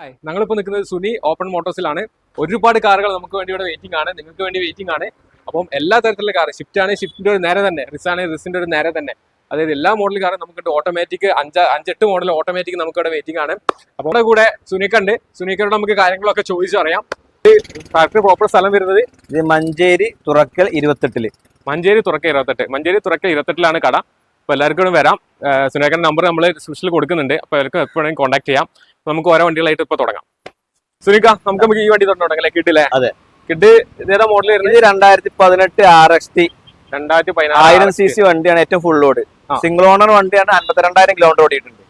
Hi ഞങ്ങളിപ്പോൾ നിൽക്കുന്നത് Suni open മോട്ടോഴ്സിലാണ്. ഒരുപാട് കാറുകൾ നമുക്ക് വേണ്ടി ഇവിടെ വെയിറ്റിംഗ് ആണ്. നിങ്ങൾക്ക് വേണ്ടി വെയിറ്റിംഗ് ആണ്. അപ്പം എല്ലാ തരത്തിലുള്ള കാർ ഷിഫ്റ്റ് ആണ് ഷിഫ്റ്റിന്റെ ഒരു നേരെ തന്നെ. റിസ് ആണ് റിസിന്റെ ഒരു നേരെ തന്നെ. അതായത് എല്ലാ മോഡൽ കാറും നമുക്ക് ഓട്ടോമാറ്റിക് അഞ്ച് അഞ്ചെട്ട് മോഡൽ ഓട്ടോമാറ്റിക് നമുക്ക് ഇവിടെ വെയിറ്റിംഗ് ആണ്. അപ്പോൾ നമ്മുടെ കൂടെ സുനിക്കുണ്ട് സുനിക്കോട് നമുക്ക് കാര്യങ്ങളൊക്കെ ചോദിച്ചു അറിയാം ഫാക്ടറി പ്രോപ്പർ സ്ഥലം വരുന്നത്? ഇത് മഞ്ചേരി തുറക്കൽ ഇരുപത്തെട്ടിൽ. മഞ്ചേരി തുറക്കൽ ഇരുപത്തെട്ട്. മഞ്ചേരി തുറക്കൽ ഇരുപത്തെട്ടിലാണ് കട. അപ്പോൾ എല്ലാവർക്കും വരാം. സുനേക്കറിന്റെ നമ്പർ നമ്മൾ സ്പെഷ്യൽ കൊടുക്കുന്നുണ്ട്. അപ്പോൾ എല്ലാവർക്കും എപ്പോഴും കോൺടാക്ട് ചെയ്യാം. നമുക്ക് ഓരോ വണ്ടികളായിട്ട് ഇപ്പൊ തുടങ്ങാം. സുനിക്ക നമുക്ക് നമുക്ക് ഈ വണ്ടി തുടങ്ങാം അല്ലേ? കിട്ടില്ലേ അതെ. കിഡ് ഇതേതാ മോഡൽ വരുന്നത്? രണ്ടായിരത്തി പതിനെട്ട് ആർ എക്സ് ടി. രണ്ടായിരത്തി ആയിരം സി സി വണ്ടിയാണ് ഏറ്റവും ഫുൾ ലോഡ് സിംഗിൾ ഓണർ വണ്ടിയാണ് അൻപത്തിരണ്ടായിരം കിലോമീറ്റർ ഓടിയിട്ടുണ്ട്.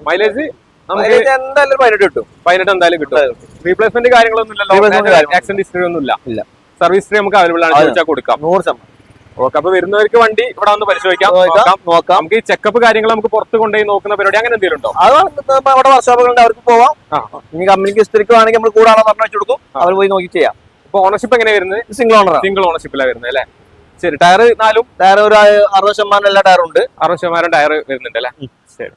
മൈലേജ് നമുക്ക് എന്തായാലും പതിനെട്ട് കിട്ടും. പതിനെട്ട് എന്തായാലും കിട്ടും. റീപ്ലേസ്മെന്റ് കാര്യങ്ങളൊന്നും ഇല്ലല്ലോ ആക്സിഡന്റ് ഹിസ്റ്ററി ഒന്നും ഇല്ല. സർവീസ് ഹിസ്റ്ററി നമുക്ക് അവൈലബിൾ ആണ്. ചോദിച്ചാൽ കൊടുക്കാം. നൂറ് ശതമാനം. ഓക്കെ അപ്പൊ വരുന്നവർക്ക് വണ്ടി ഇവിടെ വന്ന് പരിശോധിക്കാം. നോക്കാം, നമുക്ക് ഈ ചെക്കപ്പ് കാര്യങ്ങൾ നമുക്ക് പുറത്ത് കൊണ്ടുപോയി നോക്കുന്ന പരിപാടി അങ്ങനെ എന്തെങ്കിലും ഉണ്ടോ? അത് അവിടെ വർക്ക്ഷോപ്പുകളുണ്ട് അവർക്ക് പോവാം. ഇനി കമ്പനിക്ക് വേണമെങ്കിൽ നമ്മൾ കൂടാണോ പറഞ്ഞു വെച്ചു കൊടുക്കും. അവർ പോയി നോക്കി ചെയ്യാം. അപ്പൊ ഓണർഷിപ്പ് എങ്ങനെ വരുന്നത്? സിംഗിൾ ഓണർ സിംഗിൾ ഓണർഷിപ്പിലാണ് വരുന്നത് അല്ലേ? ശരി ടയർ നാലും? ടയർ ഒരു അറുപത് ശതമാനം എല്ലാ ടയറും ഉണ്ട്. അറുപത് ശതമാനം ടയർ വരുന്നുണ്ട് അല്ലേ? ശരി.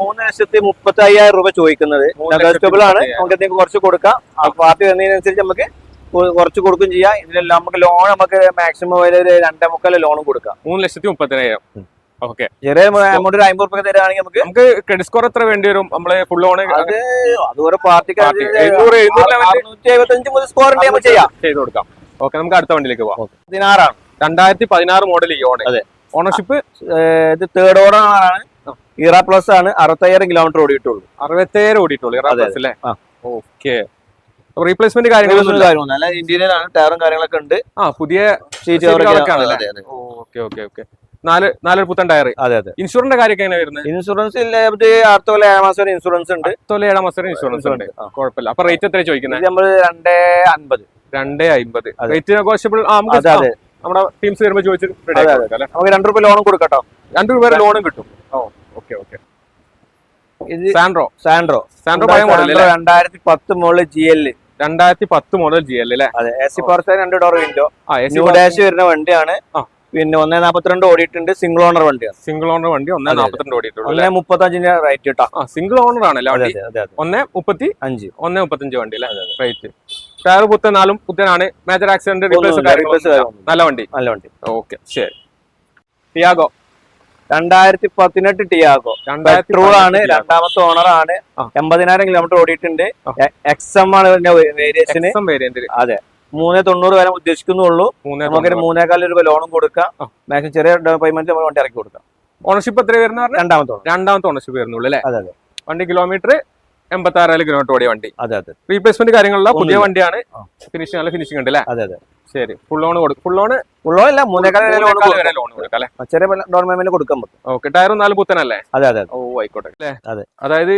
മൂന്ന് ലക്ഷത്തി മുപ്പത്തി അയ്യായിരം രൂപ ചോദിക്കുന്നത്. നെഗോഷ്യബിൾ ആണ്. നമുക്ക് എന്തെങ്കിലും കുറച്ച് കൊടുക്കാം. പാർട്ടി വരുന്നതിനനുസരിച്ച് നമുക്ക് കുറച്ച് കൊടുക്കും ചെയ്യാം. ഇതിലെല്ലാം നമുക്ക് ലോൺ നമുക്ക് മാക്സിമം ഒരു രണ്ടേ മുക്കാൽ ലോണും കൊടുക്കാം. മൂന്ന് ലക്ഷത്തി മുപ്പത്തിനായിരം. ഓക്കെ ചെറിയ എമൗണ്ട് ഒരു അമ്പത് റുപ്യ തരാണെങ്കിൽ നമുക്ക് നമുക്ക് ക്രെഡിറ്റ് സ്കോർ എത്ര വേണ്ടി വരും? നമ്മൾ ഫുൾ ലോൺ അത് അതുപോലെ പാർട്ടിക്ക് പാർട്ടി എഴുന്നൂറ് എഴുന്നൂറ് ലെവലിൽ അറുന്നൂറ്റി എഴുപത്തി മുതൽ സ്കോർ ഉണ്ടെങ്കിൽ ചെയ്യാം. ചെയ്ത് കൊടുക്കാം. ഓക്കെ നമുക്ക് അടുത്ത വണ്ടിയിലേക്ക് പോവാം. പതിനാറാണ്. രണ്ടായിരത്തി പതിനാറ് മോഡൽ ഈ ഓൺ അതെ. ഓണർഷിപ്പ്? ഇത് തേർഡ് ഓർഡർ ആണ്. ഇറ പ്ലസ് ആണ്. അറുപത്തയ്യായിരം കിലോമീറ്റർ ഓടിയിട്ടുള്ളൂ. അറുപത്തയ്യായിരം ഓടിയിട്ടുള്ളൂ ഇറ പ്ലസ് അല്ലേ. ഓക്കെ റീപ്ലേസ്മെന്റ് കാര്യങ്ങളൊന്നും നല്ല ഇന്ത്യയിലാണ് ടയറും കാര്യങ്ങളൊക്കെ ഉണ്ട്. ആ പുതിയ ഓക്കെ ഓക്കെ ഓക്കെ നാല് നാലൊരു പുത്തൻ ടയർ. അതെ അതെ. ഇൻഷുറൻസിന്റെ കാര്യമൊക്കെ എങ്ങനെ വരുന്നത്? ഇൻഷുറൻസ് അടുത്ത കൊല്ലം ഏഴാം മാസം ഇൻഷുറൻസ് ഉണ്ട്. തൊല ഏഴാം മാസം ഇൻഷുറൻസ് ഉണ്ട്. കുഴപ്പമില്ല. അപ്പൊ റേറ്റ് എത്ര ചോദിക്കുന്നത് നമ്മൾ രണ്ടേ അൻപത്. രണ്ടേ അമ്പത് റേറ്റ് നെഗോഷ്യബിൾ നമുക്ക് നമ്മുടെ ടീംസ് വരുമ്പോൾ ചോദിച്ചിട്ട്. നമുക്ക് രണ്ട് രൂപ ലോണും കൊടുക്കട്ടോ രണ്ടു രൂപ ലോണും കിട്ടും. ഓ. ഓക്കെ ഓക്കെ ഇത് സാൻഡ്രോ. സാൻഡ്രോ. സാൻഡ്രോ പഴയ മോഡൽ രണ്ടായിരത്തി പത്ത് മോഡൽ ജി എൽ രണ്ടായിരത്തി പത്ത് മോഡൽ ജി എൽ അല്ലേ? അതെ എ സി പവർ രണ്ട് ഡോർ വിൻഡോ ന്യൂ ഡാഷ് വരുന്ന വണ്ടിയാണ്. പിന്നെ ഒന്നേ നാപ്പത്തിരണ്ട് ഓടിയിട്ടുണ്ട് സിംഗിൾ ഓണർ വണ്ടിയാണ്. സിംഗിൾ ഓണർ വണ്ടി ഒന്നേ. നാപ്പത്തിരണ്ട് ഓടിയിട്ടുള്ളൂ ഒന്നേ മുപ്പത്തഞ്ചിന്റെ റേറ്റ് കേട്ടോ ആ സിംഗിൾ ഓണർ ആണല്ലോ ഒന്നേ മുപ്പത്തി അഞ്ച്. ഒന്നേ മുപ്പത്തഞ്ച് വണ്ടി അല്ലേ? റേറ്റ് ടയർ പുത്തൻ നാലും പുത്തനാണ്. മേജർ ആക്സിഡന്റ് റിപ്ലേസ് നല്ല വണ്ടി. നല്ല വണ്ടി. ഓക്കെ ശരി. ടിയാഗോ രണ്ടായിരത്തി പതിനെട്ട് ടിയാഗോ പെട്രോൾ ആണ് രണ്ടാമത്തെ ഓണർ ആണ്. എൺപതിനായിരം കിലോമീറ്റർ ഓടിയിട്ടുണ്ട്. എക്സ് എം ആണ് വേരിയേഷന് അതെ. മൂന്നേ തൊണ്ണൂറ് വരെ ഉദ്ദേശിക്കുന്നുള്ളൂ. നമുക്കൊരു മൂന്നേകാൽ രൂപ ലോണും കൊടുക്കാം. മാക്സിമം ചെറിയ പേയ്മെന്റ് നമ്മൾ വണ്ടി ഇറക്കി കൊടുക്കാം. ഓണർഷിപ്പ് എത്ര വരുന്ന രണ്ടാമത്തെ രണ്ടാമത്തെ ഓണർഷിപ്പ് വരുന്നുള്ളൂ അല്ലേ? അതെ അതെ. വണ്ടി കിലോമീറ്റർ എൺപത്തി ആറായിരം കിലോമീറ്റർ ഓടിയ വണ്ടി. അതെ അതെ. റീപ്ലേസ്മെന്റ് കാര്യങ്ങളുള്ള പുതിയ വണ്ടിയാണ്. ഫിനിഷിംഗ് നല്ല ഫിനിഷിംഗ് ഉണ്ട് അല്ലേ? അതെ അതെ. ശരി. ഫുൾ ലോൺ കൊടുക്കും ഫുൾ ലോൺ ഫുൾ ലോൺ അല്ല വരെ ലോൺ കൊടുക്കാം. അല്ലേ? ചെറിയ ഡൗൺ പേയ്മെന്റ് കൊടുക്കാൻ പറ്റും ഓക്കെ ടയറും നാല് പുത്തനല്ലേ? അതെ അതെ ഓ ആയിക്കോട്ടെ. അല്ലേ? അതെ. അതായത്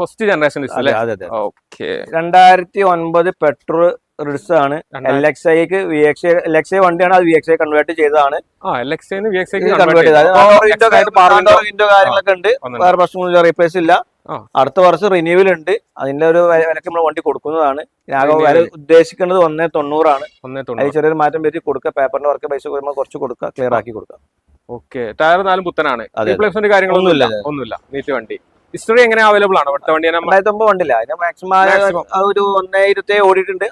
ഫസ്റ്റ് ജനറേഷൻ അതെ അല്ലേ? അതെ അതെ ഓക്കെ രണ്ടായിരത്തി ഒൻപത് പെട്രോൾ റിഡ്സ് ആണ്. എൽ എക്സ് ഐക്ക് V X L X I വണ്ടിയാണ് അത് വി എക്സ് ഐ കൺവേർട്ട് ചെയ്തതാണ്. കൺവേർട്ട് ചെയ്തത് വിൻഡോ കാര്യങ്ങളൊക്കെ ഉണ്ട്. വേറെ പ്രശ്നങ്ങളൊന്നും റീപ്ലേസ് ഇല്ല. അടുത്ത വർഷം റിന്യൂവൽ ഉണ്ട്. അതിന്റെ ഒരു വില- വിലക്ക് നമ്മൾ വണ്ടി കൊടുക്കുന്നതാണ്. ആകെ വില ഉദ്ദേശിക്കുന്നത് ഒന്നേ തൊണ്ണൂറാണ്. അതിൽ ചെറിയൊരു മാറ്റം വരുത്തി കൊടുക്കുക. പേപ്പറിന്റെ വർക്ക് പൈസ വരുമ്പോൾ കുറച്ച് കൊടുക്കുക. ക്ലിയർ ആക്കി കൊടുക്കുക. ഓക്കെ ടയർ നാലും പുത്തനാണ്. റീപ്ലേസ്മെന്റ് കാര്യങ്ങളൊന്നും ഇല്ല. ഒന്നുമില്ല. നീറ്റ് വണ്ടി. ഹിസ്റ്ററി എങ്ങനെ അവൈലബിൾ ആണ്? അടുത്ത വണ്ടി രണ്ടായിരത്തി ഒമ്പത് വണ്ടില്ല അതിന് മാക്സിമം. ഒരു ഒന്നേ ഇരുപത്തി ഓടിയിട്ടുണ്ട്.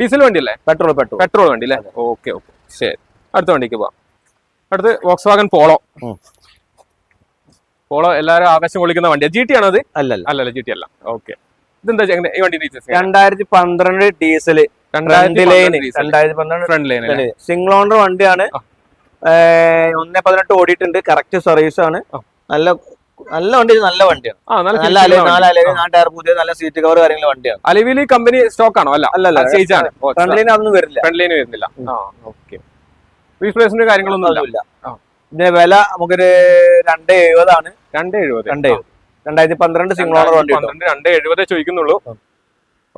ഡീസൽ വണ്ടി അല്ലേ? പെട്രോൾ പെട്രോൾ പെട്രോൾ വണ്ടി അല്ലേ? ഓക്കെ ഓക്കെ ശരി. അടുത്ത വണ്ടിക്ക് പോവാം. അടുത്ത് വോക്സ് വാഗൻ പോളോ. പോളോ എല്ലാവരും ആവേശം കൊള്ളിക്കുന്ന വണ്ടിയാണ് ജി ടി ആണോ അത്? അല്ലല്ല. അല്ലല്ല ജി ടി അല്ല. ഓക്കെ ഇതെന്താ ഈ വണ്ടി രണ്ടായിരത്തി പന്ത്രണ്ട് ഡീസൽ സിംഗിൾ ഓണർ വണ്ടിയാണ്. ഒന്ന് പതിനെട്ട് ഓടിയിട്ടുണ്ട്. കറക്റ്റ് സർവീസ് ആണ്. നല്ല നല്ല വണ്ടി നല്ല വണ്ടിയാണ്. നല്ല നാല് അലവ് നാല് ടയർ പുതിയ നല്ല സീറ്റ് കവർ കാര്യങ്ങൾ വണ്ടിയാണ്. അലവിൽ കമ്പനി സ്റ്റോക്ക് ആണോ? അല്ല. അല്ല ആണ്. ഫ്രണ്ട് ലൈൻ അതൊന്നും വരില്ല. ഫ്രണ്ട് ലൈൻ വരുന്നില്ല. ഓക്കെ കാര്യങ്ങളൊന്നും ഇല്ല. ഇതിന്റെ വില നമുക്കൊരു രണ്ട് എഴുപതാണ്. രണ്ട് എഴുപത്. രണ്ട് രണ്ടായിരത്തി പന്ത്രണ്ട് സിംഗിൾ ഓണർ വണ്ടി പന്ത്രണ്ട് രണ്ട് എഴുപതേ ചോദിക്കുന്നുള്ളൂ.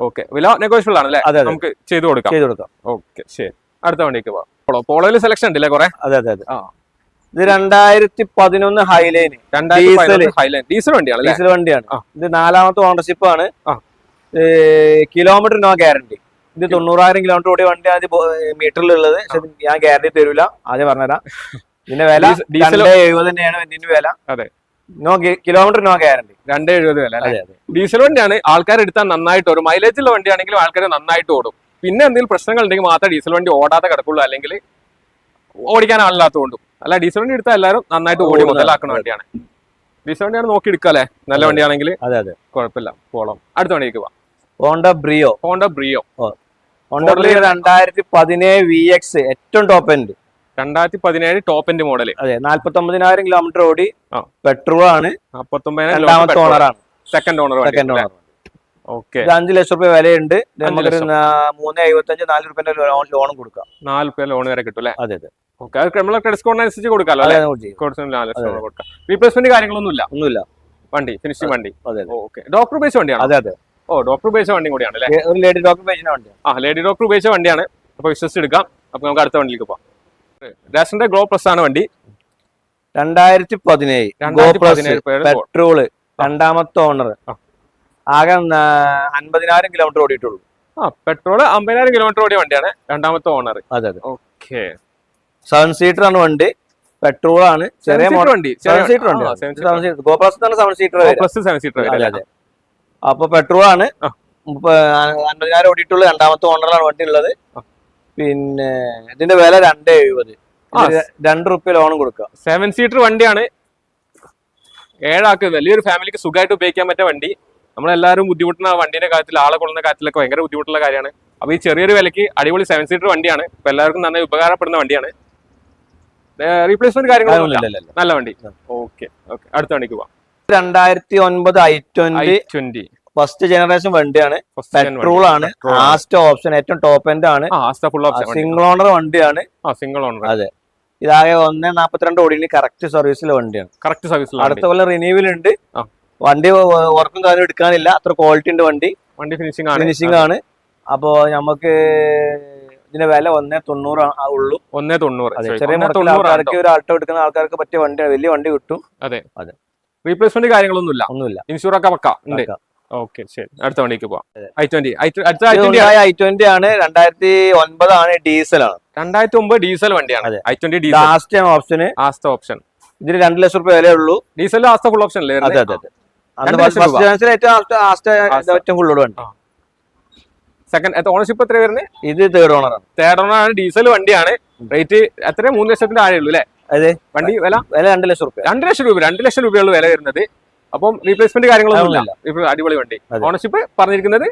ഓക്കെ. വില നെഗോഷ്യബിൾ ആണ് അല്ലേ നമുക്ക് ചെയ്തു കൊടുക്കാം. ചെയ്തു കൊടുക്കാം. ഓക്കെ ശരി. അടുത്ത വണ്ടിക്ക് പോവാം. പോളോ പോളോയിൽ സെലക്ഷൻ ഉണ്ടല്ലേ കുറെ? അതെ അതെ അതെ. ഇത് രണ്ടായിരത്തി പതിനൊന്ന് ഹൈലൈന്. ഹൈലൈൻ ഡീസൽ വണ്ടിയാണ് ഡീസൽ വണ്ടിയാണ്. ഇത് നാലാമത്തെ ഓണർഷിപ്പ് ആണ്. Kilometre no guarantee. ഇത് തൊണ്ണൂറായിരം കിലോമീറ്റർ ഓടിയ ഉള്ളത്. പക്ഷെ ഇത് ഞാൻ ഗ്യാരണ്ടി തരൂല. ആദ്യം പറഞ്ഞുതരാം. ഇതിന്റെ വില ഡീസൽ എഴുപത് തന്നെയാണ് ഇതിന്റെ വില. അതെ. No kilometre no guarantee. രണ്ട് എഴുപത് വില അല്ലേ? ഡീസൽ വണ്ടിയാണ് ആൾക്കാർ എടുത്താൽ നന്നായിട്ട് ഓടും. മൈലേജ് ഉള്ള വണ്ടിയാണെങ്കിലും ആൾക്കാർ നന്നായിട്ട് ഓടും. പിന്നെ എന്തെങ്കിലും പ്രശ്നങ്ങൾ ഉണ്ടെങ്കിൽ മാത്രമേ ഡീസൽ വണ്ടി ഓടാതെ കിടക്കുള്ളൂ. അല്ലെങ്കിൽ ഓടിക്കാൻ ആളില്ലാത്തതുകൊണ്ടും അല്ല ഡീസൽ വണ്ടി എടുത്താൽ എല്ലാവരും നന്നായിട്ട് ഓടി മുതലാക്കുന്ന വണ്ടിയാണ്. ഡീസൽ വണ്ടിയാണ് നോക്കി എടുക്കാല്ലേ നല്ല. വണ്ടിയാണെങ്കിൽ അതെ അതെ. കുഴപ്പമില്ല. പോളം അടുത്ത വണ്ടിക്ക് പോവാം. Honda Brio. Honda Brio. Honda Brio രണ്ടായിരത്തി പതിനേഴ് വി എക്സ് ഏറ്റവും ടോപ്പ് എൻഡ് രണ്ടായിരത്തി പതിനേഴ് ടോപ്പ് എൻഡ് മോഡൽ അതെ നാല്പത്തി ഒമ്പതിനായിരം കിലോമീറ്റർ ഓടി പെട്രോൾ ആണ് രണ്ടാമത്തെ ഓണറാണ്. Second owner second owner okay. അഞ്ചു ലക്ഷം രൂപ വിലയുണ്ട്. ഇത് അഞ്ച് നമുക്കൊരു ലക്ഷം. നാ- മൂന്ന് എഴുപത്തഞ്ച് നാല് റുപ്യ ലോണും കൊടുക്കാം. നാല് രൂപ ലോൺ വരെ കിട്ടും അല്ലേ? അതെ അതെ. ഓക്കെ. അത് നമ്മളെ ക്രെഡിറ്റ് അനുസരിച്ച് കൊടുക്കാമല്ലോ അല്ലേ? നമുക്ക് കൊടുക്കാം. റീപ്ലേസ്മെന്റ് കാര്യങ്ങളൊന്നും ഇല്ല ഒന്നുമില്ല. വണ്ടി ഫിനിഷിംഗ് വണ്ടി. ഓക്കെ. ഡോക്ടർ ഉപയോഗിച്ച വണ്ടിയാണ്? അതെ അതെ. ഓ ഡോക്ടർ ഉപയോഗിച്ച വണ്ടി കൂടിയാണ് ലേഡി ഡോക്ടർ ഉപയോഗിച്ച വണ്ടിയാണ്. ആ ലേഡി ഡോക്ടർ ഉപയോഗിച്ച വണ്ടിയാണ്. അപ്പൊ വിശ്വസിച്ചെടുക്കാം അപ്പൊ നമുക്ക് അടുത്ത വണ്ടിയിലേക്ക് പോവാം. ഡാഷിന്റെ ഗ്ലോ പ്ലസ് ആണ് വണ്ടി. രണ്ടായിരത്തി പതിനേഴ് പെട്രോൾ രണ്ടാമത്തെ ഓണർ ആകെ അൻപതിനായിരം കിലോമീറ്റർ ഓടിയിട്ടുള്ളൂ. ആ പെട്രോൾ അമ്പതിനായിരം കിലോമീറ്റർ ഓടിയ വണ്ടിയാണ് രണ്ടാമത്തെ ഓണർ അതെ അതെ. ഓക്കെ സെവൻ സീറ്റർ ആണ് വണ്ടി. പെട്രോൾ ആണ്. ചെറിയ മോഡൽ വണ്ടി. സെവൻ സീറ്റർ ഉണ്ട് ഗോ തന്നെ seven seater plus seven seater അതെ അതെ. അപ്പൊ പെട്രോൾ ആണ്. അൻപതിനായിരം ഓടിയിട്ടുള്ള രണ്ടാമത്തെ ഓണറാണ് വണ്ടി ഉള്ളത്. പിന്നെ ഇതിന്റെ വില രണ്ട് എഴുപത്. രണ്ട് റുപ്യ ലോണും കൊടുക്കുക സെവൻ സീറ്റർ വണ്ടിയാണ്. ഏഴാക്ക് വലിയൊരു ഫാമിലിക്ക് സുഖമായിട്ട് ഉപയോഗിക്കാൻ പറ്റിയ വണ്ടി. നമ്മളെല്ലാവരും ബുദ്ധിമുട്ടുന്ന വണ്ടിന്റെ കാര്യത്തിൽ ആളെ കൊള്ളുന്ന കാര്യത്തിലൊക്കെ ഭയങ്കര ബുദ്ധിമുട്ടുള്ള കാര്യമാണ്. അപ്പൊ ഈ ചെറിയൊരു വിലക്ക് അടിപൊളി സെവൻ സീറ്റർ വണ്ടിയാണ്. ഇപ്പൊ എല്ലാവർക്കും നന്നായി ഉപകാരപ്പെടുന്ന വണ്ടിയാണ്. റീപ്ലേസ്മെന്റ് കാര്യങ്ങളൊന്നും നല്ല വണ്ടി. ഓക്കെ ഓക്കെ അടുത്ത വണ്ടിക്ക് പോവാം. രണ്ടായിരത്തി ഒൻപത് I twenty twenty first generation വണ്ടിയാണ്. പെട്രോൾ ആണ്. ലാസ്റ്റ് ഓപ്ഷൻ ഏറ്റവും ടോപ്പ് എൻഡ് ആണ്. സിംഗിൾ ഓണർ വണ്ടിയാണ്. സിംഗിൾ ഓണർ അതെ. ഇതാകെ ഒന്ന് നാപ്പത്തിരണ്ട് ഓടിന് കറക്റ്റ് സർവീസിലെ വണ്ടിയാണ്. കറക്റ്റ് സർവീസ് അടുത്ത കൊല്ലം റിന്യൂവൽ ഉണ്ട്. വണ്ടി വർക്കും കാര്യം എടുക്കാനില്ല. അത്ര ക്വാളിറ്റി ഉണ്ട് വണ്ടി. വണ്ടി ഫിനിഷിംഗ് ആണ്. ഫിനിഷിംഗ് ആണ്. അപ്പോ നമുക്ക് ഇതിന്റെ വില ഒന്നേ തൊണ്ണൂറ് ഉള്ളൂ. ഒന്നേ തൊണ്ണൂറ്. ചെറിയ ആൾക്കാർക്ക് ഒരു ആൾട്ടോ എടുക്കുന്ന ആൾക്കാർക്ക് പറ്റിയ വണ്ടിയാണ്. വലിയ വണ്ടി കിട്ടും. അതെ. അതെ. റീപ്ലേസ്മെന്റ് കാര്യങ്ങളൊന്നും ഇല്ല ഒന്നുമില്ല. ഇൻഷൂർ ഒക്കെ പക്ക ഉണ്ട്. ഓക്കെ ശരി. അടുത്ത വണ്ടിക്ക് പോവാം. ഐ ട്വന്റി അടുത്ത ഐ ട്വന്റി ആണ്. രണ്ടായിരത്തി ഒൻപതാണ് ഡീസൽ ആണ് രണ്ടായിരത്തി ഒമ്പത് ഡീസൽ വണ്ടിയാണ്. I twenty diesel. Last option Asta option ഇതിന് രണ്ട് ലക്ഷം രൂപ വില ഉള്ളൂ ഡീസൽ ആസ്ത ഫുൾ ഓപ്ഷൻ അല്ലേ അതെ അതെ ഏറ്റവും കൂടുതൽ വണ്ടി. സെക്കൻഡ് ഓണർഷിപ്പ് എത്ര വരുന്നത് ഇത് തേർഡ് ഓണർ ആണ്. തേർഡ് ഓണർ ആണ് ഡീസൽ വണ്ടിയാണ്. റേറ്റ് എത്ര മൂന്ന് ലക്ഷത്തിന്റെ ആഴേ ഉള്ളൂ അല്ലേ? അതെ. വണ്ടി വില? വില രണ്ട് ലക്ഷം രൂപ രണ്ട് ലക്ഷം രൂപ രണ്ട് ലക്ഷം രൂപയുള്ള വില വരുന്നത്. അപ്പം റീപ്ലേസ്മെന്റ് കാര്യങ്ങളൊന്നും ഇല്ല. ഇപ്പൊ അടിപൊളി വണ്ടി. ഓണർഷിപ്പ് പറഞ്ഞിരിക്കുന്നത്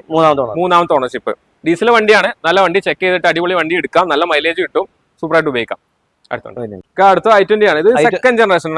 മൂന്നാമത്തെ ഓണർഷിപ്പ് ഡീസൽ വണ്ടിയാണ്. നല്ല വണ്ടി ചെക്ക് ചെയ്തിട്ട് അടിപൊളി വണ്ടി എടുക്കാം. നല്ല മൈലേജ് കിട്ടും. സൂപ്പറായിട്ട് ഉപയോഗിക്കാം. അടുത്തുണ്ട് അടുത്ത ഐ ട്വന്റി ആണ്. ഇത് second generation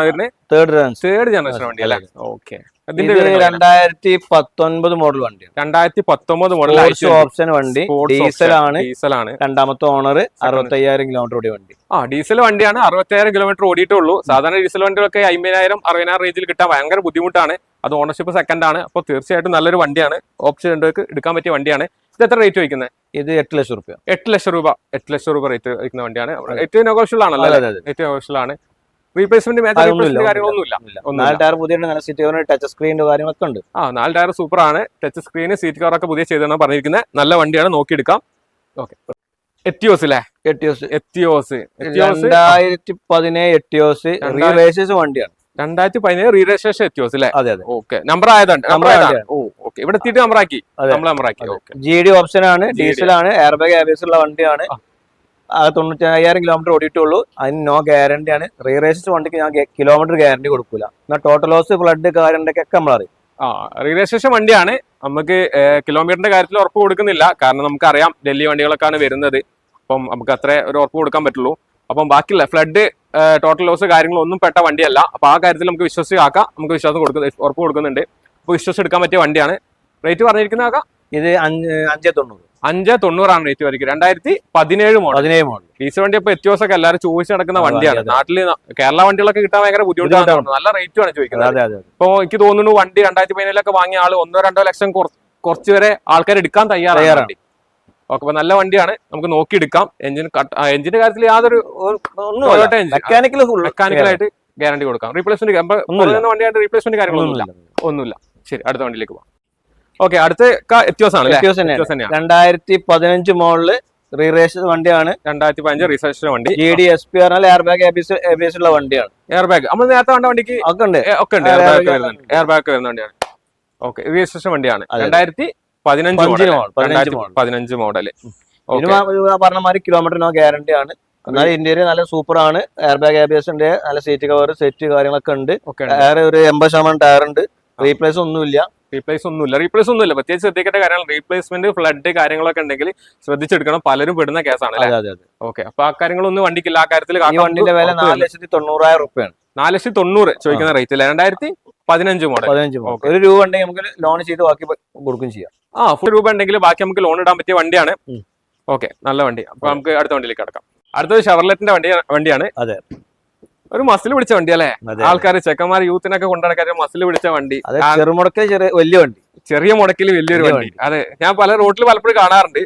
third third generation വണ്ടി അല്ലേ. ഓക്കെ രണ്ടായിരത്തി പത്തൊൻപത് മോഡൽ വണ്ടി രണ്ടായിരത്തി പത്തൊമ്പത് മോഡൽ ഓപ്ഷൻ വണ്ടി ഡീസൽ ആണ്. ഡീസൽ ആണ്. രണ്ടാമത്തെ ഓണർ അറുപത്തി അയ്യായിരം കിലോമീറ്റർ ഓടിയ വണ്ടി. ആ ഡീസൽ വണ്ടിയാണ്. അറുപത്തയ്യായിരം കിലോമീറ്റർ ഓടിയിട്ടുള്ളൂ. സാധാരണ ഡീസൽ വണ്ടികളൊക്കെ അമ്പതിനായിരം അറുപതിനായിരം റേഞ്ചിൽ കിട്ടാൻ ഭയങ്കര ബുദ്ധിമുട്ടാണ്. അത് ഓണർഷിപ്പ് സെക്കൻഡ് ആണ്. അപ്പോൾ തീർച്ചയായിട്ടും നല്ലൊരു വണ്ടിയാണ്. ഓപ്ഷൻ രണ്ടുപേർക്ക് എടുക്കാൻ പറ്റിയ വണ്ടിയാണ്. ഇത് എത്ര റേറ്റ് വയ്ക്കുന്നത് ഇത് എട്ട് ലക്ഷം രൂപ എട്ട് ലക്ഷം രൂപ. എട്ട് ലക്ഷം രൂപ റേറ്റ് വയ്ക്കുന്ന വണ്ടിയാണ്. ഏറ്റവും നെഗോഷ്യബിൾ ആണല്ലോ ഏറ്റവും നെഗോഷ്യബിൾ ആണ്. റീപ്ലേസ്മെന്റ്. നാല് ടയർ പുതിയ നല്ല സീറ്റ് ടച്ച് സ്ക്രീനിന്റെ കാര്യങ്ങളൊക്കെ ഉണ്ട്. ആ നാല് ടയർ സൂപ്പർ ആണ്. ടച്ച് സ്ക്രീൻ സീറ്റ് കവറൊക്കെ പുതിയ ചെയ്താണ് പറഞ്ഞിരിക്കുന്നത് നല്ല വണ്ടിയാണ് നോക്കിയെടുക്കാം. ഓക്കെ എത്തിയോസ് അല്ലേ എത്തിയോസ് എത്തിയോസ് രണ്ടായിരത്തി പതിനേഴ് രണ്ടായിരത്തി- റീവേഴ്സസ് വണ്ടിയാണ്. രണ്ടായിരത്തി പതിനേഴ് റീരജിസ്ട്രേഷൻ എത്തിയോസ് അല്ലേ അതെ. അതെ ഓക്കെ നമ്പർ ആയതാണ് നമ്പർ ആയതാണ്. ഓ ഓക്കെ ഇവിടെ എത്തിയിട്ട് നമ്പർ ആക്കി. നമ്മൾ നമ്പർ ആക്കി. ഓക്കെ ജി ഡി ഓപ്ഷൻ ആണ് ഡീസൽ ആണ് എയർബാഗ് ഉള്ള വണ്ടിയാണ്. തൊണ്ണൂറ്റി അയ്യായിരം കിലോമീറ്റർ ഓടിയിട്ടുള്ളൂ. അതിന് നോ ഗ്യാരണ്ടി ആണ്. റീറേഴ്സസ് വണ്ടിക്ക് ഞാൻ കിലോമീറ്റർ ഗ്യാരണ്ടി കൊടുക്കൂല. എന്നാൽ ടോട്ടൽ ലോസ് ഫ്ലഡ് ഒക്കെ നമ്മൾ അറിയും. ആ രജിസ്ട്രേഷൻ വണ്ടിയാണ്. നമുക്ക് കിലോമീറ്ററിന്റെ കാര്യത്തിൽ ഉറപ്പ് കൊടുക്കുന്നില്ല. കാരണം നമുക്കറിയാം ഡൽഹി വണ്ടികളൊക്കെയാണ് വരുന്നത്. അപ്പം നമുക്ക് അത്ര ഒരു ഉറപ്പ് കൊടുക്കാൻ പറ്റുള്ളൂ. അപ്പം ബാക്കിയുള്ള ഫ്ലഡ് ടോട്ടൽ ലോസ് കാര്യങ്ങളൊന്നും പെട്ട വണ്ടിയല്ല. അപ്പോൾ ആ കാര്യത്തിൽ നമുക്ക് വിശ്വസിച്ചാക്കാം നമുക്ക് വിശ്വാസം കൊടുക്കുന്ന ഉറപ്പ് കൊടുക്കുന്നുണ്ട്. അപ്പോൾ വിശ്വസിച്ച് എടുക്കാൻ പറ്റിയ വണ്ടിയാണ്. റേറ്റ് പറഞ്ഞിരിക്കുന്ന ആക്കാം ഇത് അഞ്ച് അഞ്ചേ തൊണ്ണൂറ്. അഞ്ച് തൊണ്ണൂറാണ് റേറ്റ് വരിക രണ്ടായിരത്തി പതിനേഴ് മോഡൽ പതിനേഴ് മോഡൽ ഡീസൽ വണ്ടി ഇപ്പൊ എത്തിയോസൊക്കെ എല്ലാവരും ചോദിച്ച് നടക്കുന്ന വണ്ടിയാണ്. നാട്ടിൽ നാട്ടിൽ കേരള വണ്ടികളൊക്കെ കിട്ടാൻ ഭയങ്കര ബുദ്ധിമുട്ടാണ്. നല്ല റേറ്റ് ആണ് ചോദിക്കുന്നത്. ഇപ്പൊ എനിക്ക് തോന്നുന്നു വണ്ടി രണ്ടായിരത്തി പതിനേഴിലൊക്കെ വാങ്ങിയ ആൾ ഒന്നോ രണ്ടോ ലക്ഷം കുറച്ച് വരെ ആൾക്കാർ എടുക്കാൻ തയ്യാറാണ്. ഓക്കെ അപ്പൊ നല്ല വണ്ടിയാണ്. നമുക്ക് നോക്കി എടുക്കാം. എഞ്ചിൻ എഞ്ചിന്റെ കാര്യത്തിൽ യാതൊരു മെക്കാനിക്കലായിട്ട് ഗ്യാരണ്ടി കൊടുക്കാം. റീപ്ലേസ്മെന്റ്. വണ്ടിയായിട്ട് റീപ്ലേസ്മെന്റ് കാര്യങ്ങളൊന്നുമില്ല. ഒന്നുമില്ല. ശരി അടുത്ത വണ്ടിയിലേക്ക് പോവാം. ഓക്കെ അടുത്ത എത്തിയോസ് ആണ് എത്തിയോസ് രണ്ടായിരത്തി പതിനഞ്ച് മോഡൽ റീറേഷൻ വണ്ടിയാണ്. രണ്ടായിരത്തി പതിനഞ്ച് റീസേഷൻ വണ്ടി ജി ഡി എസ് പി പറഞ്ഞാൽ എയർ ബാഗ് എബിഎസ് ഉള്ള വണ്ടിയാണ്. എയർ ബാഗ് നമ്മൾ നേരത്തെ കണ്ട വണ്ടിക്ക് ഒക്കെ ഉണ്ട്. ഒക്കെ ഉണ്ട്. എയർ ബാഗ് air വരുന്നുണ്ട്. എയർ ബാഗ് വരുന്ന വണ്ടിയാണ്. ഓക്കെ രജിസ്ട്രേഷൻ വണ്ടിയാണ്. രണ്ടായിരത്തി പതിനഞ്ച് പതിനഞ്ച് മോഡൽ. പതിനഞ്ച് പറഞ്ഞ മാതിരി കിലോമീറ്ററിനോ ഗ്യാരണ്ടി ആണ്. എന്നാൽ ഇന്ത്യയിൽ നല്ല സൂപ്പർ ആണ്. എയർ ബാഗ് എബിഎസ് ഉണ്ട്. നല്ല സീറ്റ് കവർ സെറ്റ് കാര്യങ്ങളൊക്കെ ഉണ്ട്. ഓക്കെ ടയർ ഒരു എൺപത് ശതമാനം ടയർ ഉണ്ട്. റീപ്ലേസ് ഒന്നുമില്ല. റീപ്ലേസ് ഒന്നുമില്ല. റീപ്ലേസ് ഒന്നുമില്ല. പ്രത്യേകിച്ച് ശ്രദ്ധിക്കേണ്ട കാര്യമാണ് റീപ്ലേസ്മെന്റ് ഫ്ലഡ് കാര്യങ്ങളൊക്കെ ഉണ്ടെങ്കിൽ ശ്രദ്ധിച്ചെടുക്കണം. പലരും പെടുന്ന കേസാണ് ഓക്കെ അപ്പൊ ആ കാര്യങ്ങളൊന്നും വണ്ടിക്കില്ല. ആ കാര്യത്തിൽ വണ്ടിന്റെ വില നാല് ലക്ഷത്തി തൊണ്ണൂറായിരം റുപ്യാണ്. നാല് ലക്ഷത്തി തൊണ്ണൂറ് ചോദിക്കുന്ന റേറ്റ് അല്ലേ രണ്ടായിരത്തി പതിനഞ്ച് മോഡൽ പതിനഞ്ച്. ഒരു രൂപ ഉണ്ടെങ്കിൽ നമുക്ക് ലോൺ ചെയ്ത് ബാക്കി കൊടുക്കും ചെയ്യാം. ആ ഫുൾ രൂപ ഉണ്ടെങ്കിൽ ബാക്കി നമുക്ക് ലോൺ ഇടാൻ പറ്റിയ വണ്ടിയാണ്. ഓക്കെ നല്ല വണ്ടി. അപ്പൊ നമുക്ക് അടുത്ത വണ്ടിയിലേക്ക് കടക്കാം. അടുത്തത് ഷവർലെറ്റിന്റെ വണ്ടി വണ്ടിയാണ്. അതെ. ഒരു മസിൽ പിടിച്ച വണ്ടി അല്ലേ ആൾക്കാര് ആൾക്കാർ ചെക്കന്മാർ യൂത്തിനൊക്കെ കൊണ്ടുനടക്കാൻ മസിൽ പിടിച്ച വണ്ടി. ആ, ചെറിയ വലിയ വണ്ടി. ചെറിയ മുടക്കിൽ വലിയൊരു വണ്ടി. അതെ ഞാൻ പല റോട്ടിൽ പലപ്പോഴും കാണാറുണ്ട്.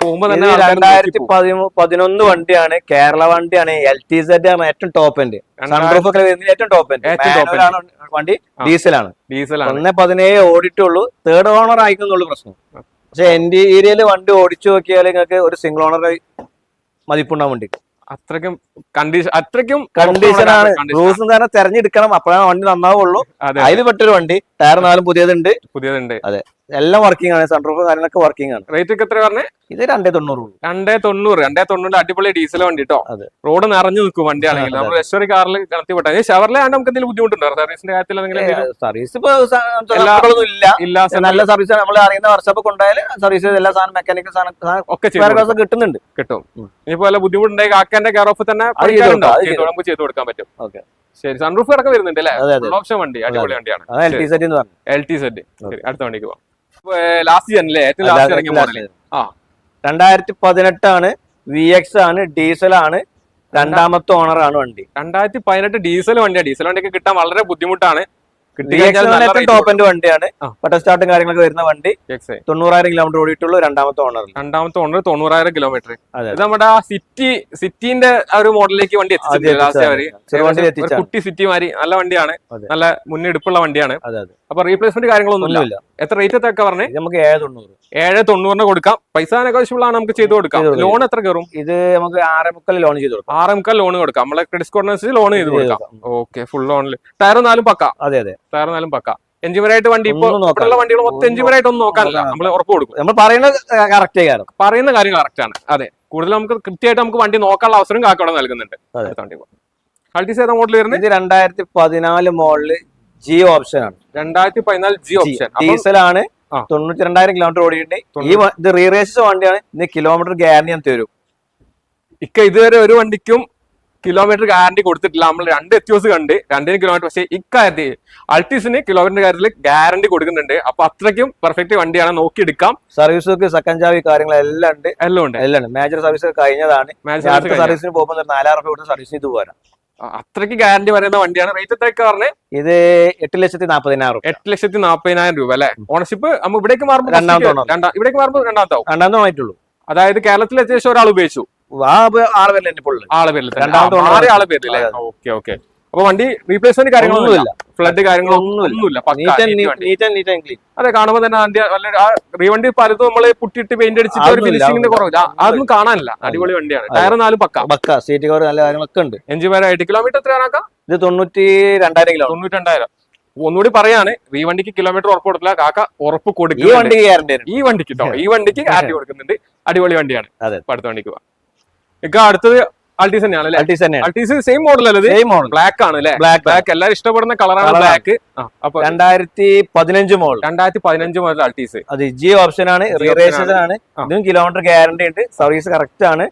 പോകുമ്പോ തന്നെ രണ്ടായിരത്തി പതിനൊന്ന് വണ്ടിയാണ് കേരള വണ്ടിയാണ് എൽ ടി സെഡ് ആണ് ഏറ്റവും ടോപ്പ് എൻഡ് സൺറൂഫ് ഒക്കെ ഏറ്റവും ടോപ്പ് എൻഡ് വണ്ടി. ഡീസലാണ് ഡീസലാണ് ഒന്ന് പതിനേഴ് ഓടിട്ടുള്ളൂ തേർഡ് ഓണർ ആയിക്കുന്നുള്ളൂ പ്രശ്നം. പക്ഷെ എന്റെ ഏരിയയിൽ വണ്ടി ഓടിച്ചു നോക്കിയാൽ നിങ്ങൾക്ക് ഒരു സിംഗിൾ ഓണർ മതിപ്പുണ്ടാവും വണ്ടി കണ്ടീഷൻ അത്രക്കും കണ്ടീഷൻ ആണ്. കാരണം റൂൾസ് തന്നെ തെരഞ്ഞെടുക്കണം. അപ്പോഴാണ് വണ്ടി നന്നാവുള്ളൂ. അതെ അതിൽ പെട്ടൊരു വണ്ടി. ടയർ നാലും പുതിയതുണ്ട്. പുതിയതുണ്ട്. അതെ. എല്ലാം വർക്കിംഗ് ആണ്. സൺറൂഫ് കാര്യങ്ങളൊക്കെ വർക്കിംഗ് ആണ്. റേറ്റ് ഒക്കെ എത്ര പറഞ്ഞേ? ഇത് രണ്ടേ തൊണ്ണൂറ് രണ്ടേ തൊണ്ണൂറ് രണ്ടേ തൊണ്ണൂറ് അടിപൊളി ഡീസൽ വണ്ടി കേട്ടോ റോഡ് നിറഞ്ഞു നിൽക്കും വണ്ടി ആണെങ്കിൽ നമ്മൾ ലക്ഷറി കാറിൽ കണത്തി വിട്ടാൽ ഷവറിലെ ആണ് നമുക്ക് എന്തെങ്കിലും ബുദ്ധിമുട്ടുണ്ടോ? സർവീസിന്റെ കാര്യത്തിൽ സർവീസ് ഇപ്പൊ ഇല്ല. നല്ല സർവീസ് നമ്മൾ അറിയുന്ന വർഷം കൊണ്ടായാൽ സർവീസ് എല്ലാ സാധനം മെക്കാനിക്കൽ സാധനം ഒക്കെ കിട്ടുന്നുണ്ട്. കിട്ടും. ഇനി ഇനിയിപ്പോ വല്ല ബുദ്ധിമുട്ടുണ്ടെങ്കിൽ കാക്കാന്റെ കെയർ ഓഫ് തന്നെ നമുക്ക് ചെയ്ത് കൊടുക്കാൻ പറ്റും. ശരി സൺറൂഫ് അടക്കം വരുന്നുണ്ട് അല്ലേ? ഓപ്ഷൻ വണ്ടി അടിപൊളി വണ്ടിയാണ്. എൽ ടി സെറ്റ് അടുത്ത വണ്ടിക്ക് പോവാം. ലാസ്റ്റ് ജനല്ലേ ഏറ്റവും ലാസ്റ്റ് ഇറങ്ങിയ മോഡൽ ആ. രണ്ടായിരത്തി പതിനെട്ടാണ് വി എക്സ് ആണ് ഡീസൽ ആണ് രണ്ടാമത്തെ ഓണർ ആണ് വണ്ടി. രണ്ടായിരത്തി പതിനെട്ട് ഡീസൽ വണ്ടിയാണ് ഡീസൽ വണ്ടിയൊക്കെ കിട്ടാൻ വളരെ ബുദ്ധിമുട്ടാണ്. ടോപ്പ് എൻഡ് വണ്ടിയാണ്. പട്ട സ്റ്റാർട്ടും കാര്യങ്ങളൊക്കെ വരുന്ന വണ്ടി. തൊണ്ണൂറായിരം കിലോമീറ്റർ ഓടിയിട്ടുള്ളൂ രണ്ടാമത്തെ ഓണർ രണ്ടാമത്തെ ഓണർ തൊണ്ണൂറായിരം കിലോമീറ്റർ അതെ. ഇത് നമ്മുടെ ആ സിറ്റി സിറ്റിന്റെ ആ ഒരു മോഡലിലേക്ക് വണ്ടി എത്തിച്ചിട്ടുണ്ട്. ലാസ്റ്റ് കുട്ടി സിറ്റി മാതിരി നല്ല വണ്ടിയാണ്. നല്ല മുന്നെടുപ്പുള്ള വണ്ടിയാണ്. അതെ അതെ. അപ്പൊ റീപ്ലേസ്മെന്റ് കാര്യങ്ങളൊന്നും ഇല്ല. എത്ര റേറ്റ് ഒക്കെ പറഞ്ഞേ? നമുക്ക് ഏഴ് തൊണ്ണൂറ്. ഏഴ് തൊണ്ണൂറിന് കൊടുക്കാം. പൈസ നെഗോഷ്യബിൾ ആണ് നമുക്ക് ചെയ്ത് കൊടുക്കാം. ലോൺ എത്ര കയറും? ഇത് നമുക്ക് ആറേ മുക്കാൽ ലോൺ ചെയ്ത് കൊടുക്കാം. ആറ് മുക്കാൽ ലോൺ കൊടുക്കാം. നമ്മളെ ക്രെഡിറ്റ് സ്കോറിനനുസരിച്ച് ലോൺ ചെയ്ത് കൊടുക്കാം. ഓക്കെ ഫുൾ ലോണിൽ ടയർ നാലും പക്ക. അതെ അതെ. ടയർ നാലും പക്ക. എഞ്ചിമരായിട്ട് വണ്ടി ഇപ്പൊ നോക്കാനുള്ള വണ്ടികൾ മൊത്തം ഒന്നും എഞ്ചിമരായിട്ട് ഒന്നും നോക്കാനില്ല നമ്മൾ ഉറപ്പ് കൊടുക്കും. നമ്മൾ പറയുന്നത് കറക്റ്റ് കാരണം പറയുന്ന കാര്യം കറക്റ്റ് ആണ്. അതെ. കൂടുതൽ നമുക്ക് കൃത്യമായിട്ട് നമുക്ക് വണ്ടി നോക്കാനുള്ള അവസരം കാക്കോടെ നൽകുന്നുണ്ട്. അതെ. അടുത്ത വണ്ടി അൾട്ടിസ് ഏതാ മോഡൽ വരുന്നത്? രണ്ടായിരത്തി പതിനാല് മോഡൽ ജി ഓപ്ഷൻ ആണ്. രണ്ടായിരത്തി പതിനാല് ജി ഓപ്ഷൻ ഡീസൽ ആണ് തൊണ്ണൂറ്റി രണ്ടായിരം കിലോമീറ്റർ ഓടിയിട്ട് ഈ ഇത് റീറേസ് വണ്ടിയാണ്. ഇതിന് കിലോമീറ്റർ ഗ്യാരണ്ടി ഞാൻ തരും. ഇക്ക ഇതുവരെ ഒരു വണ്ടിക്കും കിലോമീറ്റർ ഗ്യാരണ്ടി കൊടുത്തിട്ടില്ല. നമ്മൾ രണ്ട് എത്തിയോസ് കണ്ട് രണ്ടിന് കിലോമീറ്റർ പക്ഷേ ഇക്കാര്യത്തിൽ അൾട്ടീസിന് കിലോമീറ്റർ കാര്യത്തിൽ ഗ്യാരണ്ടി കൊടുക്കുന്നുണ്ട്. അപ്പൊ അത്രയ്ക്കും പെർഫെക്റ്റ് വണ്ടിയാണ്. നോക്കിയെടുക്കാം. സർവീസ് സെക്കൻഡ് ചാവി കാര്യങ്ങളെല്ലാം ഉണ്ട്. എല്ലാം ഉണ്ട്. എല്ലാം ഉണ്ട്. മേജർ സർവീസ് കഴിഞ്ഞതാണ്. സർവീസിന് പോകുമ്പോൾ നാലായിരം രൂപ കൊടുത്ത് സർവീസ് ചെയ്ത് പോരാം. അത്രയ്ക്ക് ഗ്യാരണ്ടി പറയുന്ന വണ്ടിയാണ്. റേറ്റ് എത്രയൊക്കെ പറഞ്ഞത് ഇത് എട്ട് ലക്ഷത്തി നാൽപ്പതിനായിരം രൂപ. എട്ട് ലക്ഷത്തി നാപ്പതിനായിരം രൂപ അല്ലെ? ഓണർഷിപ്പ് നമ്മൾ ഇവിടേക്ക് മാറുമ്പോൾ രണ്ടാമത്തെ ഇവിടേക്ക് മാറുമ്പോൾ രണ്ടാമത്തെ രണ്ടാമത്തെ ആയിട്ടുള്ളൂ. അതായത് കേരളത്തിൽ എത്തിയ ശേഷം ഒരാൾ ഉപയോഗിച്ചു. ആൾ പുള്ളി ആളെ പേരിൽ. രണ്ടാമത്തെ. ആളെ പേരിൽ ഓക്കെ ഓക്കെ. അപ്പൊ വണ്ടി റീപ്ലേസ്മെന്റ് കാര്യങ്ങളൊന്നുമില്ല ഫ്ലഡ് കാര്യങ്ങളൊന്നും ഒന്നുമില്ല. ഒന്നുമില്ല. പക്കാ, നീറ്റ് neat വണ്ടി. Neat neat and clean. അതെ കാണുമ്പോൾ തന്നെ വണ്ടി നല്ല റീവണ്ടി പലതും നമ്മൾ പുട്ടിട്ട് പെയിന്റ് അടിച്ചിട്ട് ഒരു ഫിനിഷിംഗിന്റെ കുറവില്ല അതൊന്നും കാണാനില്ല. അടിപൊളി വണ്ടിയാണ്. ടയർ നാലും പക്ക. പക്ക. സീറ്റ് കവർ നല്ല കാര്യങ്ങളൊക്കെ ഉണ്ട്. എട്ട് കിലോമീറ്റർ എത്രയാണാക്കാം ഇത് തൊണ്ണൂറ്റി രണ്ടായിരം കിലോ. തൊണ്ണൂറ്റണ്ടായിരം ഒന്നുകൂടി പറയാണ് ഈ വണ്ടിക്ക് കിലോമീറ്റർ ഉറപ്പ് കൊടുത്തില്ല. കാക്ക ഉറപ്പ് ഈ കൊടുക്കുന്നുണ്ട് വണ്ടിക്ക് ഈ വണ്ടിക്ക് കേട്ടോ ഈ വണ്ടിക്ക് ഗ്യാരണ്ടി കൊടുക്കുന്നുണ്ട്. അടിപൊളി വണ്ടിയാണ്. അതെ. അടുത്ത വണ്ടിക്ക് പോവാം. ഇക്ക അടുത്തത് അൾട്ടീസ് തന്നെയാണ് അല്ലേ? അൾട്ടീസ് തന്നെയാണ്. അൾട്ടീസ് സെയിം മോഡൽ അല്ലേ സെയിം മോഡൽ ബ്ലാക്ക് ആണ് അല്ലേ? ബ്ലാക്ക് ബ്ലാക്ക് എല്ലാവരും ഇഷ്ടപ്പെടുന്ന കളറാണ്. ബ്ലാക്ക് അപ്പൊ രണ്ടായിരത്തി പതിനഞ്ച് മോഡൽ രണ്ടായിരത്തി പതിനഞ്ച് മോഡൽ അൾട്ടീസ് അത് ജി ഓപ്ഷൻ ആണ് റീറേഷൻ ആണ്. ഇതും കിലോമീറ്റർ ഗ്യാരണ്ടി ഉണ്ട്. സർവീസ് കറക്റ്റ് ആണ്.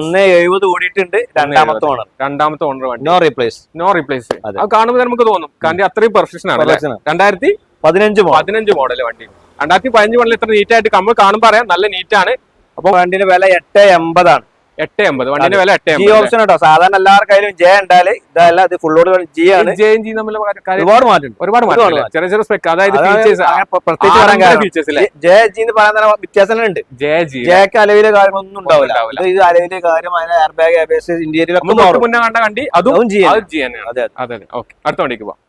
ഒന്ന് എഴുപത് ഓടിയിട്ടുണ്ട് രണ്ടാമത്തെ ഓണർ രണ്ടാമത്തെ ഓണർ വണ്ടി. നോ റീപ്ലേസ് നോ റീപ്ലേസ് അതെ. കാണുമ്പോൾ നമുക്ക് തോന്നും. കാരണം അത്രയും പെർഫെക്ഷൻ ആണ്? രണ്ടായിരത്തി പതിനഞ്ച് പതിനഞ്ച് മോഡൽ വണ്ടി. രണ്ടായിരത്തി പതിനഞ്ച് മോഡൽ ഇത്ര നീറ്റ് ആയിട്ട് നമ്മൾ കാണുമ്പോൾ അറിയാം. നല്ല നീറ്റ് ആണ്. വണ്ടിന്റെ വില എട്ട് എൺപതാണ്. എട്ട് എൺപത് വണ്ടിന്റെ വില എട്ട് ജി ഓപ്ഷൻ കേട്ടോ സാധാരണ എല്ലാവരുടെ കയ്യിലും ജെ ഉണ്ടാൽ ഇതല്ല ഇത് ഫുള്ളോട് ജി ആണ്. ജെ ജി തമ്മിലുള്ള കാര്യം- കാര്യം ഒരുപാട് മാറ്റം ഒരുപാട് ഒരുപാട് മാറ്റം. ചെറിയ ചെറിയ സ്പെക് അതായത് ഫീച്ചേഴ്സ് പ്രത്യേകിച്ച് പറയാൻ ജെ ജി എന്ന് പറയാൻ തന്നെ ഉണ്ട്. ജെ ജി ജെക്ക് അലവിലെ കാര്യങ്ങളൊന്നും ഉണ്ടാവില്ല. ഇത് അലവിലെ കാര്യം അതിന് എയർ ബാഗ് എയർബേസ് ഇന്ത്യയിലൊക്കെ മുന്നേ കണ്ട അതും ജി അത് ജി തന്നെയാണ്. അതെ അതെ. അതെ ഓക്കെ അടുത്ത വണ്ടിക്ക് പോവാം.